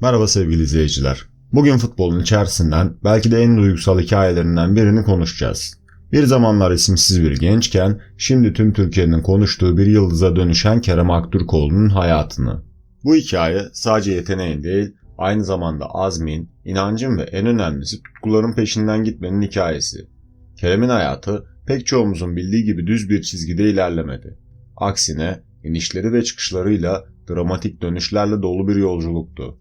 Merhaba sevgili izleyiciler. Bugün futbolun içerisinden belki de en duygusal hikayelerinden birini konuşacağız. Bir zamanlar isimsiz bir gençken şimdi tüm Türkiye'nin konuştuğu bir yıldıza dönüşen Kerem Aktürkoğlu'nun hayatını. Bu hikaye sadece yeteneğin değil, aynı zamanda azmin, inancın ve en önemlisi tutkuların peşinden gitmenin hikayesi. Kerem'in hayatı pek çoğumuzun bildiği gibi düz bir çizgide ilerlemedi. Aksine inişleri ve çıkışlarıyla dramatik dönüşlerle dolu bir yolculuktu.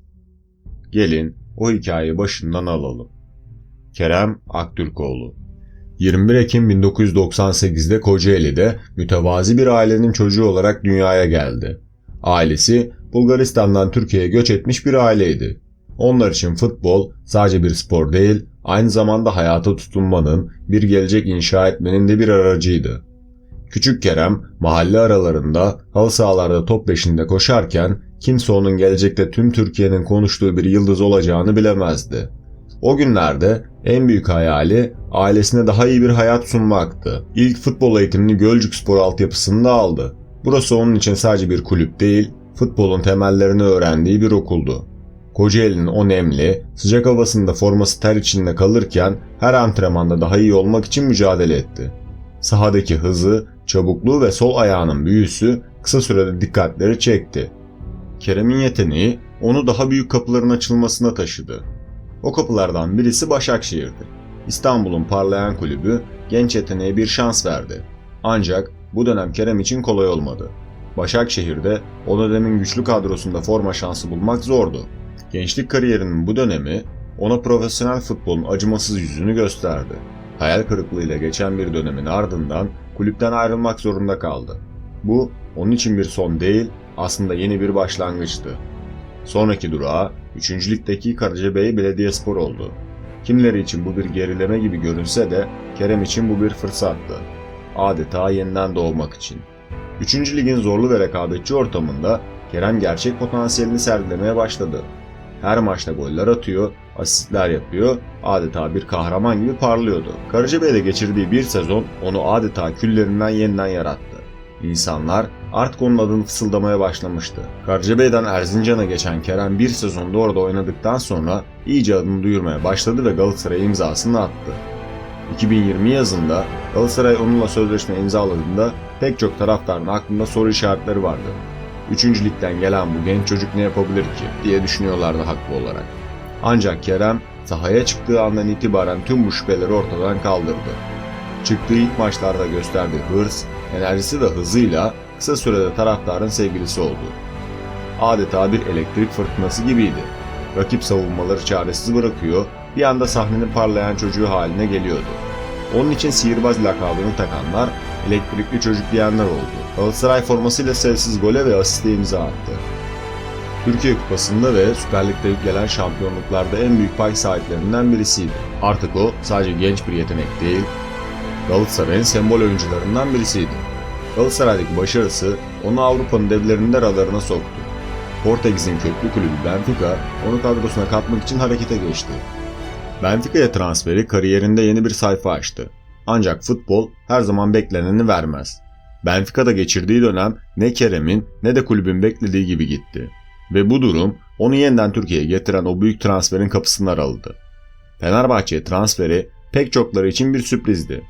Gelin o hikayeyi başından alalım. Kerem Aktürkoğlu 21 Ekim 1998'de Kocaeli'de mütevazi bir ailenin çocuğu olarak dünyaya geldi. Ailesi Bulgaristan'dan Türkiye'ye göç etmiş bir aileydi. Onlar için futbol sadece bir spor değil, aynı zamanda hayata tutunmanın, bir gelecek inşa etmenin de bir aracıydı. Küçük Kerem mahalle aralarında halı sahalarda top peşinde koşarken kimse onun gelecekte tüm Türkiye'nin konuştuğu bir yıldız olacağını bilemezdi. O günlerde en büyük hayali ailesine daha iyi bir hayat sunmaktı. İlk futbol eğitimini Gölcük Spor altyapısında aldı. Burası onun için sadece bir kulüp değil, futbolun temellerini öğrendiği bir okuldu. Kocaeli'nin o nemli, sıcak havasında forması ter içinde kalırken her antrenmanda daha iyi olmak için mücadele etti. Sahadaki hızı, çabukluğu ve sol ayağının büyüsü kısa sürede dikkatleri çekti. Kerem'in yeteneği onu daha büyük kapıların açılmasına taşıdı. O kapılardan birisi Başakşehir'di. İstanbul'un parlayan kulübü genç yeteneğe bir şans verdi. Ancak bu dönem Kerem için kolay olmadı. Başakşehir'de o dönemin güçlü kadrosunda forma şansı bulmak zordu. Gençlik kariyerinin bu dönemi ona profesyonel futbolun acımasız yüzünü gösterdi. Hayal kırıklığıyla geçen bir dönemin ardından kulüpten ayrılmak zorunda kaldı. Bu onun için bir son değil, aslında yeni bir başlangıçtı. Sonraki durağı 3. Lig'deki Karacabey Belediyespor oldu. Kimleri için bu bir gerileme gibi görünse de Kerem için bu bir fırsattı. Adeta yeniden doğmak için. 3. Lig'in zorlu ve rekabetçi ortamında Kerem gerçek potansiyelini sergilemeye başladı. Her maçta goller atıyor, asistler yapıyor, adeta bir kahraman gibi parlıyordu. Karacabey'de geçirdiği bir sezon onu adeta küllerinden yeniden yarattı. İnsanlar artık onun adını fısıldamaya başlamıştı. Karacabey'den Erzincan'a geçen Kerem bir sezonda orada oynadıktan sonra iyice adını duyurmaya başladı ve Galatasaray'a imzasını attı. 2020 yazında Galatasaray onunla sözleşme imzaladığında pek çok taraftarın aklında soru işaretleri vardı. Üçüncü ligden gelen bu genç çocuk ne yapabilir ki diye düşünüyorlardı haklı olarak. Ancak Kerem sahaya çıktığı andan itibaren tüm bu şüpheleri ortadan kaldırdı. Çıktığı ilk maçlarda gösterdiği hırs, enerjisi ve hızıyla kısa sürede taraftarın sevgilisi oldu. Adeta bir elektrik fırtınası gibiydi. Rakip savunmaları çaresiz bırakıyor, bir anda sahnenin parlayan çocuğu haline geliyordu. Onun için sihirbaz lakabını takanlar elektrikli çocuk diyenler oldu. Galatasaray formasıyla sayısız gole ve asiste imza attı. Türkiye Kupası'nda ve Süper Lig'de gelen şampiyonluklarda en büyük pay sahiplerinden birisiydi. Artık o sadece genç bir yetenek değil, Galatasaray'ın sembol oyuncularından birisiydi. Galatasaray'daki başarısı onu Avrupa'nın devlerinde radarına soktu. Portekiz'in köklü kulübü Benfica onu kadrosuna katmak için harekete geçti. Benfica'ya transferi kariyerinde yeni bir sayfa açtı. Ancak futbol her zaman bekleneni vermez. Benfica'da geçirdiği dönem ne Kerem'in ne de kulübün beklediği gibi gitti. Ve bu durum onu yeniden Türkiye'ye getiren o büyük transferin kapısını araladı. Fenerbahçe'ye transferi pek çokları için bir sürprizdi.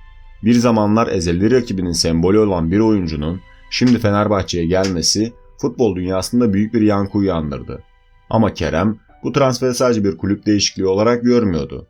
Bir zamanlar ezeli rakibinin sembolü olan bir oyuncunun şimdi Fenerbahçe'ye gelmesi futbol dünyasında büyük bir yankı uyandırdı. Ama Kerem bu transferi sadece bir kulüp değişikliği olarak görmüyordu.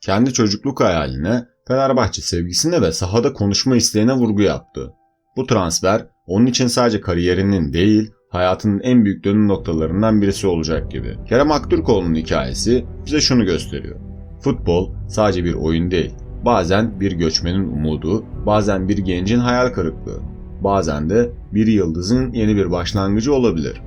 Kendi çocukluk hayaline, Fenerbahçe sevgisine ve sahada konuşma isteğine vurgu yaptı. Bu transfer onun için sadece kariyerinin değil, hayatının en büyük dönüm noktalarından birisi olacak gibi. Kerem Aktürkoğlu'nun hikayesi bize şunu gösteriyor. Futbol sadece bir oyun değil. Bazen bir göçmenin umudu, bazen bir gencin hayal kırıklığı, bazen de bir yıldızın yeni bir başlangıcı olabilir.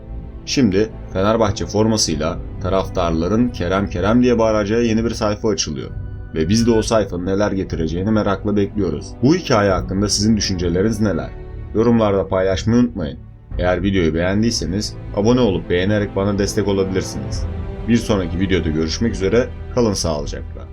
Şimdi Fenerbahçe formasıyla taraftarların Kerem Kerem diye bağıracağı yeni bir sayfa açılıyor. Ve biz de o sayfanın neler getireceğini merakla bekliyoruz. Bu hikaye hakkında sizin düşünceleriniz neler? Yorumlarda paylaşmayı unutmayın. Eğer videoyu beğendiyseniz abone olup beğenerek bana destek olabilirsiniz. Bir sonraki videoda görüşmek üzere, kalın sağlıcakla.